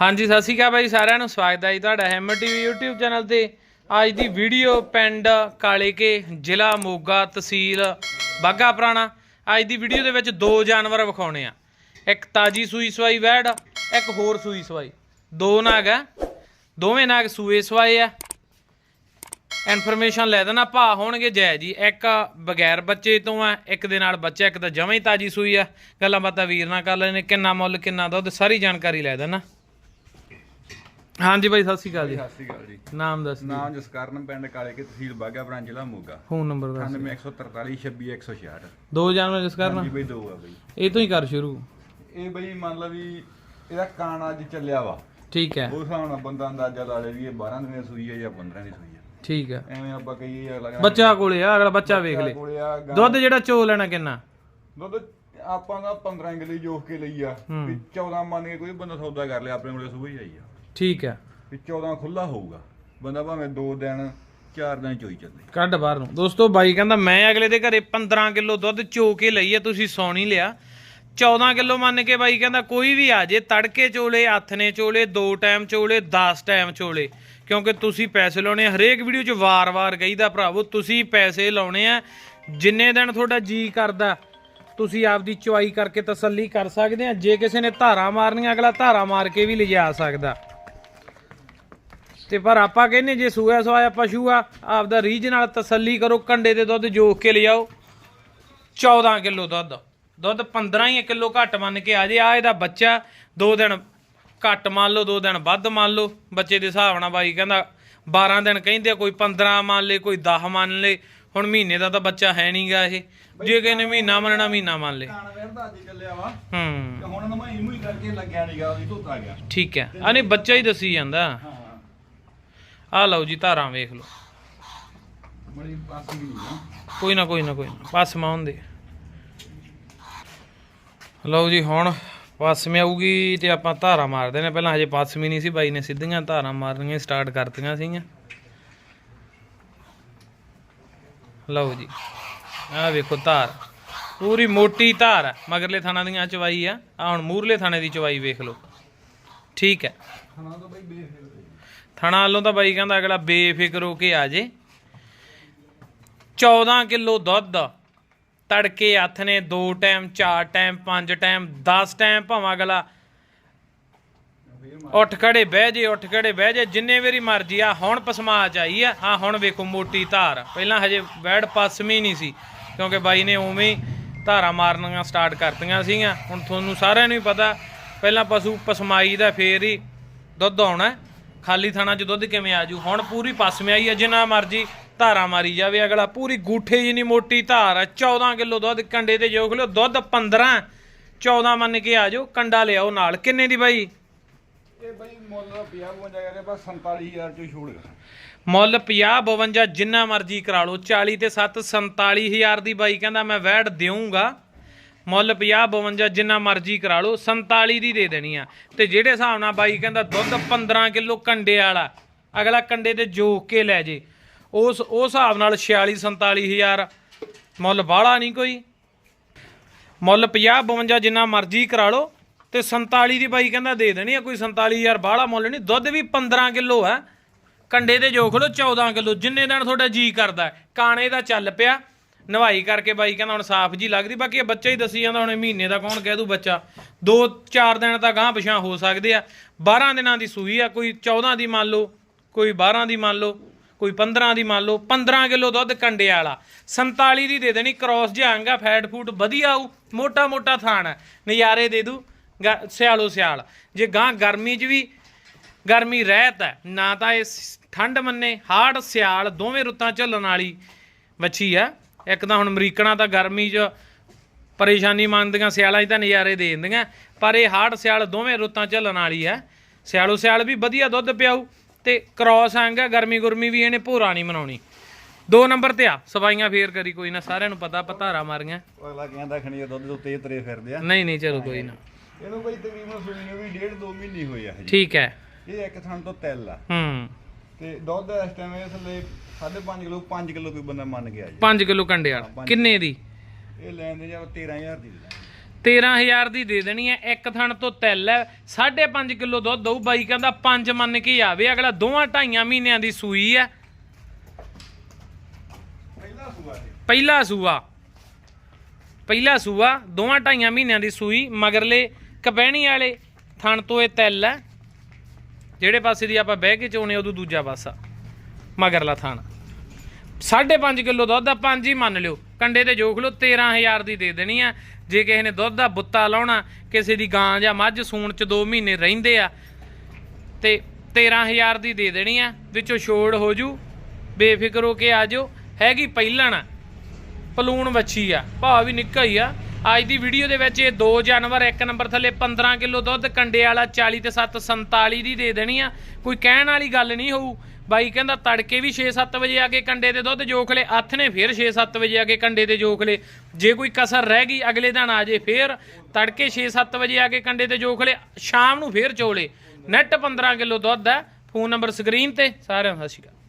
ਹਾਂਜੀ, ਸਤਿ ਸ਼੍ਰੀ ਅਕਾਲ ਬਾਈ ਸਾਰਿਆਂ ਨੂੰ। ਸਵਾਗਤ ਹੈ ਜੀ ਤੁਹਾਡਾ ਹੈਮਰ ਟੀਵੀ YouTube ਚੈਨਲ ਤੇ। ਅੱਜ ਦੀ ਵੀਡੀਓ ਪਿੰਡ ਕਾਲੇਕੇ, ਜ਼ਿਲ੍ਹਾ ਮੋਗਾ, ਤਹਿਸੀਲ ਬਾਗਾ ਪੁਰਾਣਾ। ਅੱਜ ਦੀ ਵੀਡੀਓ ਦੇ ਵਿੱਚ ਦੋ ਜਾਨਵਰ ਵਿਖਾਉਣੇ ਆ। ਇੱਕ ਤਾਜੀ ਸੂਈ ਸਵਾਈ ਵੈੜ, ਇੱਕ ਹੋਰ ਸੂਈ ਸਵਾਈ। ਦੋ ਨਾਗ ਆ। ਦੋਵੇਂ ਨਾਗ ਸੂਏ ਸਵਾਏ ਆ। ਇਨਫੋਰਮੇਸ਼ਨ ਲੈ ਦੇਣਾ ਭਾ ਹੋਣਗੇ ਜੈ ਜੀ। ਇੱਕ ਬਗੈਰ ਬੱਚੇ ਤੋਂ ਆ, ਇੱਕ ਦੇ ਨਾਲ ਬੱਚਾ, ਇੱਕ ਤਾਂ ਜਮਾਂ ਹੀ ਤਾਜੀ ਸੂਈ ਆ। ਗੱਲਾਂ ਬਾਤਾਂ ਵੀਰ ਨਾਲ ਕਰ ਲੈਣੇ, ਕਿੰਨਾ ਮੁੱਲ, ਕਿੰਨਾ ਦੁੱਧ, ਸਾਰੀ ਜਾਣਕਾਰੀ ਲੈ ਦੇਣਾ। ਹਾਂਜੀ ਬਾਈ ਸਤਿ ਸ਼੍ਰੀ ਅਕਾਲ ਜੀ। ਸਤਿ ਸ਼੍ਰੀ ਅਕਾਲ ਜੀ। ਨਾਮ ਦੱਸ ਨਾਮ ਜਸਕਰਨ ਪਿੰਡ ਕਾਲੇ ਕੇ ਤਹਿਸੀਲ ਬਾਗਾ ਬਰਾਂ ਜ਼ਿਲ੍ਹਾ ਮੋਗਾ। ਫੋਨ ਨੰਬਰ ਦੱਸ 9143 26166 ਦੋ ਜਾਨਵਰ ਜਿਸ ਕਰਨਾ ਹਾਂਜੀ ਬਈ ਦੋ ਆ ਬਈ। ਇਹ ਤੋਂ ਹੀ ਕਰ ਸ਼ੁਰੂ। ਇਹ ਬਈ ਮੰਨ ਲਾ ਵੀ ਇਹਦਾ ਕਾਣ ਅੱਜ ਚੱਲਿਆ ਵਾ। ਠੀਕ ਹੈ। ਉਸ ਹਿਸਾਬ ਨਾਲ ਬੰਦਾ ਅੰਦਾਜ਼ਾ ਲਾ ਲੇ ਵੀ ਇਹ 12 ਦਿਨਾਂ ਦੀ ਸੂਈ ਹੈ ਜਾਂ 15 ਦੀ ਸੂਈ ਹੈ। ਠੀਕ ਹੈ। ਐਵੇਂ ਆਪਾਂ ਕਹੀਏ ਅਗਲਾ ਬੱਚਾ ਕੋਲੇ ਆ ਅਗਲਾ ਬੱਚਾ ਵੇਖ ਲੈ। ਕੋਲੇ ਆ ਗਾਂ- ਦੁੱਧ ਜਿਹੜਾ ਚੋ ਲੈਣਾ ਕਿੰਨਾ? ਦੁੱਧ ਆਪਾਂ ਦਾ 15 ਕਿਲੋ ਜੋਖ ਕੇ ਲਈ ਆ। ਵੀ 14 ਮੰਨ ਕੇ ਕੋਈ ਬੰਦਾ ਸੌਦਾ ਕਰ ਲਿਆ ਆਪਣੇ ਕੋਲੇ ਸੂਈ ਆਈ ਆ। ਠੀਕ ਹੈ। ਵੀ 14 ਖੁੱਲਾ ਹੋਊਗਾ। ਬੰਦਾ ਭਾਵੇਂ 2 ਦਿਨ 4 ਦਿਨ ਚੋਈ ਚੱਲੇ। ਕੱਢ ਬਾਹਰ ਨੂੰ। ਦੋਸਤੋ ਬਾਈ ਕਹਿੰਦਾ ਮੈਂ ਅਗਲੇ ਦੇ ਘਰੇ 15 ਕਿਲੋ ਦੁੱਧ ਚੋ ਕੇ ਲਈ ਆ ਤੁਸੀਂ ਸੌਣੀ ਲਿਆ। 14 ਕਿਲੋ ਮੰਨ ਕੇ ਬਾਈ ਕਹਿੰਦਾ ਕੋਈ ਵੀ ਆ ਜੇ ਤੜਕੇ ਚੋਲੇ ਹੱਥ ਨੇ ਚੋਲੇ ਦੋ ਟਾਈਮ ਚੋਲੇ 10 ਟਾਈਮ ਚੋਲੇ। ਕਿਉਂਕਿ ਤੁਸੀਂ ਪੈਸੇ ਲਾਉਣੇ ਹਰੇਕ ਵੀਡੀਓ 'ਚ ਵਾਰ-ਵਾਰ ਕਹੀਦਾ ਭਰਾਵੋ ਤੁਸੀਂ ਪੈਸੇ ਲਾਉਣੇ ਆ ਜਿੰਨੇ ਦਿਨ ਤੁਹਾਡਾ ਜੀ ਕਰਦਾ ਤੁਸੀਂ ਆਪਦੀ ਚੁਆਈ ਕਰਕੇ ਤਸੱਲੀ ਕਰ ਸਕਦੇ ਆ। ਜੇ ਕਿਸੇ ਨੇ ਧਾਰਾ ਮਾਰਨੀਆਂ ਅਗਲਾ ਧਾਰਾ ਮਾਰ ਕੇ ਵੀ ਲਿਜਾ ਸਕਦਾ। ਤੇ ਪਰ ਆਪਾਂ ਕਹਿੰਨੇ ਜੇ ਸੂਆ ਸਵਾਇਆ ਪਸ਼ੂ ਆ ਆਪਦਾ ਰੀਝ ਨਾਲ ਤਸੱਲੀ ਕਰੋ ਕੰਡੇ ਦੇ ਦੁੱਧ ਜੋਖ ਕੇ ਲਿਆਓ। 14 ਕਿਲੋ ਦੁੱਧ। ਦੁੱਧ 15 ਹੀ ਕਿਲੋ ਘੱਟ ਮੰਨ ਕੇ ਆ ਜੇ ਆ ਇਹਦਾ ਬੱਚਾ ਦੋ ਦਿਨ ਘੱਟ ਮੰਨ ਲਓ ਦੋ ਦਿਨ ਵੱਧ ਮੰਨ ਲਓ। ਬੱਚੇ ਦੇ ਹਿਸਾਬ ਨਾਲ ਬਾਈ ਕਹਿੰਦਾ 12 ਦਿਨ ਕਹਿੰਦੇ ਕੋਈ 15 ਮੰਨ ਲੇ ਕੋਈ 10 ਮੰਨ ਲੇ ਹੁਣ ਮਹੀਨੇ ਦਾ ਤਾਂ ਬੱਚਾ ਹੈ ਨਹੀਂਗਾ ਇਹ। ਜੇ ਕਿਸੇ ਨੇ ਮਹੀਨਾ ਮੰਨਣਾ ਮਹੀਨਾ ਮੰਨ ਲੇ ਹੂੰ। ਹੁਣ ਨਮਾਈ ਮੂਈ ਕਰਕੇ ਲੱਗਿਆ ਨਹੀਂਗਾ ਉਹਦੀ ਧੋਤਾ ਗਿਆ। ਠੀਕ ਹੈ। ਆ ਨਹੀਂ ਬੱਚਾ ਹੀ ਦੱਸੀ ਜਾਂਦਾ। ਹਾਂ। ਆ ਲਓ ਜੀ ਧਾਰਾਂ ਵੇਖ ਲਓ। ਬੜੀ ਪਾਸ ਨਹੀਂ ਨਾ ਕੋਈ ਨਾ ਕੋਈ ਨਾ ਕੋਈ ਨਾ। ਪਾਸ ਮਾਉਂਦੇ। ਲਓ ਜੀ ਹੁਣ ਪਾਸਮੇ ਆਊਗੀ ਤੇ ਆਪਾਂ ਧਾਰਾ ਮਾਰਦੇ ਨੇ। ਪਹਿਲਾਂ ਹਜੇ ਪਾਸਮੀ ਨਹੀਂ ਸੀ ਬਾਈ ਨੇ ਸਿੱਧੀਆਂ ਧਾਰਾਂ ਮਾਰਨੀਆਂ ਸਟਾਰਟ ਕਰਤੀਆਂ ਸੀਗੀਆਂ। ਲਓ ਜੀ ਆਹ ਵੇਖੋ ਧਾਰ। ਪੂਰੀ ਮੋਟੀ ਧਾਰ ਮਗਰਲੇ ਥਾਣਾ ਦੀਆਂ ਚਵਾਈ ਆ। ਆ ਹੁਣ ਮੂਰਲੇ ਥਾਣੇ ਦੀ ਚਵਾਈ ਵੇਖ ਲਓ। ਠੀਕ ਹੈ। ਖਾਣਾ ਤਾਂ ਬਈ ਬੇਫਿਕਰ ਥਣਾ ਵੱਲੋਂ ਤਾਂ ਬਾਈ ਕਹਿੰਦਾ ਅਗਲਾ ਬੇਫਿਕਰ ਹੋ ਕੇ ਆ ਜੇ। 14 ਕਿਲੋ ਦੁੱਧ, ਤੜਕੇ ਹੱਥ ਨੇ 2 ਟਾਈਮ 4 ਟਾਈਮ 5 ਟਾਈਮ 10 ਟਾਈਮ, ਭਾਵੇਂ ਅਗਲਾ ਉੱਠ ਖੜੇ ਬਹਿ ਜੇ, ਉੱਠ ਖੜੇ ਬਹਿ ਜੇ, ਜਿੰਨੇ ਵਾਰੀ ਮਰਜ਼ੀ ਆ, ਹੁਣ ਪਸਮਾ ਚਾਈ ਆ ਆ ਹੁਣ ਵੇਖੋ ਮੋਟੀ ਧਾਰ। ਪਹਿਲਾਂ ਹਜੇ ਬੈੜ ਪਸਮੀ ਨਹੀਂ ਸੀ, ਕਿਉਂਕਿ ਬਾਈ ਨੇ ਉਵੇਂ ਹੀ ਧਾਰਾਂ ਮਾਰਨੀਆਂ ਸਟਾਰਟ ਕਰਤੀਆਂ ਸੀਗੀਆਂ। ਹੁਣ ਤੁਹਾਨੂੰ ਸਾਰਿਆਂ ਨੂੰ ਹੀ ਪਤਾ, ਪਹਿਲਾਂ ਪਸ਼ੂ ਪਸਮਾਈ ਦਾ ਫੇਰ ਹੀ ਦੁੱਧ ਆਉਣਾ। ਖਾਲੀ ਥਾਣਾ 'ਚ ਦੁੱਧ ਕਿਵੇਂ ਆਜੂ ਹੁਣ ਪੂਰੀ ਪਸਮਿਆਈ ਆ ਜਿੰਨਾ ਮਰਜ਼ੀ ਧਾਰਾ ਮਾਰੀ ਜਾਵੇ। ਅਗਲਾ ਪੂਰੀ ਗੂਠੇ ਜਿੰਨੀ ਮੋਟੀ ਧਾਰ ਆ। 14 ਕਿਲੋ ਦੁੱਧ ਕੰਡੇ ਤੇ ਜੋਖ ਲਿਓ ਦੁੱਧ 15 14 ਮੰਨ ਕੇ ਆਜੋ ਕੰਡਾ ਲਿਆਓ ਨਾਲ। ਕਿੰਨੇ ਦੀ ਬਾਈ? ਇਹ ਬਈ ਮੁੱਲ 50 52 ਕਰੇ ਬਸ 47000 ਚੋਂ ਛੋੜ ਮੁੱਲ 50 52 ਜਿੰਨਾ ਮਰਜ਼ੀ ਕਰਾ ਲਓ 40 ਤੇ 7 47000 ਦੀ ਬਾਈ ਕਹਿੰਦਾ ਮੈਂ ਵੈੜ ਦੇਵਾਂਗਾ ਮੁੱਲ 50 52 ਜਿੰਨਾ ਮਰਜ਼ੀ ਕਰਾ ਲਓ 47 ਦੀ ਦੇ ਦੇਣੀ ਆ। ਤੇ ਜਿਹੜੇ ਹਿਸਾਬ ਨਾਲ ਬਾਈ ਕਹਿੰਦਾ ਦੁੱਧ 15 ਕਿਲੋ ਕੰਡੇ ਵਾਲਾ, ਅਗਲਾ ਕੰਡੇ ਤੇ ਜੋਕ ਕੇ ਲੈ ਜੇ। ਉਸ ਉਸ ਹਿਸਾਬ ਨਾਲ 46 47000 ਮੁੱਲ ਬਾਹਲਾ ਨਹੀਂ ਕੋਈ। ਮੁੱਲ 50 52 ਜਿੰਨਾ ਮਰਜ਼ੀ ਕਰਾ ਲਓ, ਤੇ 47 ਦੀ ਬਾਈ ਕਹਿੰਦਾ ਦੇ ਦੇਣੀ ਆ, ਕੋਈ 47000 ਬਾਹਲਾ ਮੁੱਲ ਨਹੀਂ, ਦੁੱਧ ਵੀ 15 ਕਿਲੋ ਆ। ਕੰਡੇ ਤੇ ਜੋਖ ਲਓ 14 ਕਿਲੋ, ਜਿੰਨੇ ਦਿਨ ਤੁਹਾਡਾ ਜੀ ਕਰਦਾ। ਕਾਣੇ ਦਾ ਚੱਲ ਪਿਆ। ਨਵਾਈ ਕਰਕੇ ਬਾਈ ਕਹਿੰਦਾ ਹੁਣ ਸਾਫ਼ ਜੀ ਲੱਗਦੀ, ਬਾਕੀ ਇਹ ਬੱਚਾ ਹੀ ਦੱਸੀ ਜਾਂਦਾ, ਹੁਣ ਇਹ ਮਹੀਨੇ ਦਾ ਕੌਣ ਕਹਿ ਦੂ ਬੱਚਾ? 2-4 ਦਿਨ ਤਾਂ ਗਾਂ ਪਿਛਾਂ ਹੋ ਸਕਦੇ ਆ। 12 ਦਿਨਾਂ ਦੀ ਸੂਈ ਆ, ਕੋਈ 14 ਦੀ ਮੰਨ ਲਓ, ਕੋਈ 12 ਦੀ ਮੰਨ ਲਓ, ਕੋਈ 15 ਦੀ ਮੰਨ ਲਓ 15 ਕਿਲੋ ਦੁੱਧ ਕੰਡੇ ਵਾਲਾ। 47 ਦੀ ਦੇ ਦੇਣੀ ਕ੍ਰੋਸ ਜਾਂਗਾ ਫੈਟ ਫੂਡ ਵਧੀਆ ਆਊ, ਮੋਟਾ ਮੋਟਾ ਥਾਣ ਹੈ, ਨਜ਼ਾਰੇ ਦੇ ਦੂ, ਗ- ਸਿਆਲੋ ਸਿਆਲ। ਜੇ ਗਾਂ ਗਰਮੀ 'ਚ ਵੀ ਗਰਮੀ ਰਹਿਤ ਹੈ, ਨਾ ਤਾਂ ਇਹ ਸ- ਠੰਡ ਮੰਨੇ, ਹਾੜ ਸਿਆਲ, ਦੋਵੇਂ ਰੁੱਤਾਂ ਝੱਲਣ ਵਾਲੀ ਮੱਛੀ ਆ ਇੱਕ ਤਾਂ ਹੁਣ ਅਮਰੀਕਣਾ ਤਾਂ ਗਰਮੀ 'ਚ ਪਰੇਸ਼ਾਨੀ ਮੰਨਦੀਆਂ ਸਿਆਲਾਂ 'ਚ ਤਾਂ ਨਜ਼ਾਰੇ ਦੇ ਦਿੰਦੀਆਂ। ਪਰ ਇਹ ਹਾੜ ਸਿਆਲ ਦੋਵੇਂ ਰੁੱਤਾਂ ਝੱਲਣ ਵਾਲੀ ਆ ਸਿਆਲੋ ਸਿਆਲ ਵੀ ਵਧੀਆ ਦੁੱਧ ਪਿਆਊ ਤੇ ਕ੍ਰੋਸ ਆਂਗਾ ਗਰਮੀ ਗੁਰਮੀ ਵੀ ਇਹਨੇ ਭੋਰਾ ਨਹੀਂ ਮਨਾਉਣੀ। ਦੋ ਨੰਬਰ ਤੇ ਆ ਸਫਾਈਆਂ ਫੇਰ ਕਰੀ ਕੋਈ ਨਾ ਸਾਰਿਆਂ ਨੂੰ ਪਤਾ ਪਤਾਰਾ ਮਾਰੀਆਂ। ਅਗਲਾ ਕਹਿੰਦਾ ਖਣੀ ਦੁੱਧ ਦੇ ਉੱਤੇ ਤਰੇ ਫਿਰਦੇ ਆ। ਨਹੀਂ ਨਹੀਂ ਚਲੋ ਕੋਈ ਨਾ। ਇਹਨੂੰ ਬਈ ਤਕਰੀਬਨ ਸੂਈ ਨੂੰ ਵੀ ਡੇਢ ਦੋ ਮਹੀਨੇ ਹੋਏ ਆ ਹਜੇ। ਠੀਕ ਹੈ। ਇਹ ਇੱਕ ਥਣ ਤੋਂ ਤਿਲ ਆ। ਹੂੰ। ਤੇ ਦੁੱਧ ਇਸ ਟਾਈਮ ਇਹ ਥੱਲੇ 5.5 ਕਿਲੋ 5 ਕਿਲੋ ਕੋਈ ਬੰਦਾ ਮੰਨ ਗਿਆ ਜੀ। 5 ਕਿਲੋ ਕੰਡੇ ਵਾਲਾ। ਕਿੰਨੇ ਦੀ? ਇਹ ਲੈਣ ਦੇ ਜਾਂ 13000 ਦੀ ਦੇ ਦਾਂਗੇ। 13000 ਦੀ ਦੇ ਦੇਣੀ ਹੈ ਇੱਕ ਥਣ ਤੋਂ ਤਿੱਲ ਹੈ। 5.5 ਕਿਲੋ ਦੁੱਧ ਦਊ ਬਾਈ ਕਹਿੰਦਾ 5 ਮੰਨ ਕੇ ਆਵੇ। ਅਗਲਾ ਦੋਵਾਂ ਢਾਈਆਂ ਮਹੀਨਿਆਂ ਦੀ ਸੂਈ ਹੈ। ਪਹਿਲਾ ਸੂਆ ਪਹਿਲਾ ਸੂਆ। ਪਹਿਲਾ ਸੂਆ ਦੋਵਾਂ ਢਾਈਆਂ ਮਹੀਨਿਆਂ ਦੀ ਸੂਈ। ਮਗਰਲੇ ਕਪਹਿਣੀ ਵਾਲੇ ਥਣ ਤੋਂ ਇਹ ਤਿੱਲ ਹੈ। ਜਿਹੜੇ ਪਾਸੇ ਦੀ ਆਪਾਂ ਬਹਿ ਕੇ ਚੋਣੇ ਉਦੋਂ ਦੂਜਾ ਪਾਸਾ, ਮਗਰਲਾ ਥਣ। 5.5 ਕਿਲੋ ਦੁੱਧ ਦਾ ਪੰਜ ਹੀ ਮੰਨ ਲਿਓ। ਕੰਡੇ ਤੇ ਜੋਖ ਲਓ 13000 ਦੀ ਦੇ ਦੇਣੀ ਆ। ਜੇ ਕਿਸੇ ਨੇ ਦੁੱਧ ਦਾ ਬੁੱਤਾ ਲਾਉਣਾ, ਕਿਸੇ ਦੀ ਗਾਂ ਜਾਂ ਮੱਝ ਸੂਣ ਚ 2 ਮਹੀਨੇ ਰਹਿੰਦੇ ਆ, ਤੇ 13000 ਦੀ ਦੇ ਦੇਣੀ ਆ, ਵਿੱਚੋਂ ਛੋੜ ਹੋ ਜੂ। ਬੇਫਿਕਰ ਹੋ ਕੇ ਆ ਜਾਓ। ਹੈਗੀ ਪਹਿਲਣ ਪਲੂਣ ਵੱਛੀ ਆ। ਭਾਅ ਵੀ ਨਿੱਕਾ ਹੀ ਆ। ਅੱਜ ਦੀ ਵੀਡੀਓ ਦੇ ਵਿੱਚ ਇਹ ਦੋ ਜਾਨਵਰ, ਇੱਕ ਨੰਬਰ ਥੱਲੇ 15 ਕਿਲੋ ਦੁੱਧ, ਕੰਡੇ ਵਾਲਾ 40 ਤੇ 7 47 ਦੀ ਦੇ ਦੇਣੀ ਆ। ਕੋਈ ਕਹਿਣ ਵਾਲੀ ਗੱਲ ਨਹੀਂ ਹੋਊ। ਬਾਈ ਕਹਿੰਦਾ ਤੜਕੇ ਵੀ 6-7 ਵਜੇ ਆ ਕੇ ਕੰਡੇ ਤੇ ਦੁੱਧ ਜੋਖ ਲੇ ਹੱਥ ਨੇ ਫਿਰ 6-7 ਵਜੇ ਆ ਕੇ ਕੰਡੇ ਤੇ ਜੋਖ ਲੇ। ਜੇ ਕੋਈ ਕਸਰ ਰਹਿ ਗਈ, ਅਗਲੇ ਦਿਨ ਆ ਜੇ ਫਿਰ। ਤੜਕੇ 6-7 ਵਜੇ ਆ ਕੇ ਕੰਡੇ ਤੇ ਜੋਖ ਲੇ, ਸ਼ਾਮ ਨੂੰ ਫਿਰ ਚੋਲੇ। ਨੈਟ 15 ਕਿਲੋ ਦੁੱਧ ਹੈ। ਫੋਨ ਨੰਬਰ ਸਕਰੀਨ ਤੇ, ਸਾਰਿਆਂ ਨੂੰ ਸਤਿ ਸ਼੍ਰੀ ਅਕਾਲ।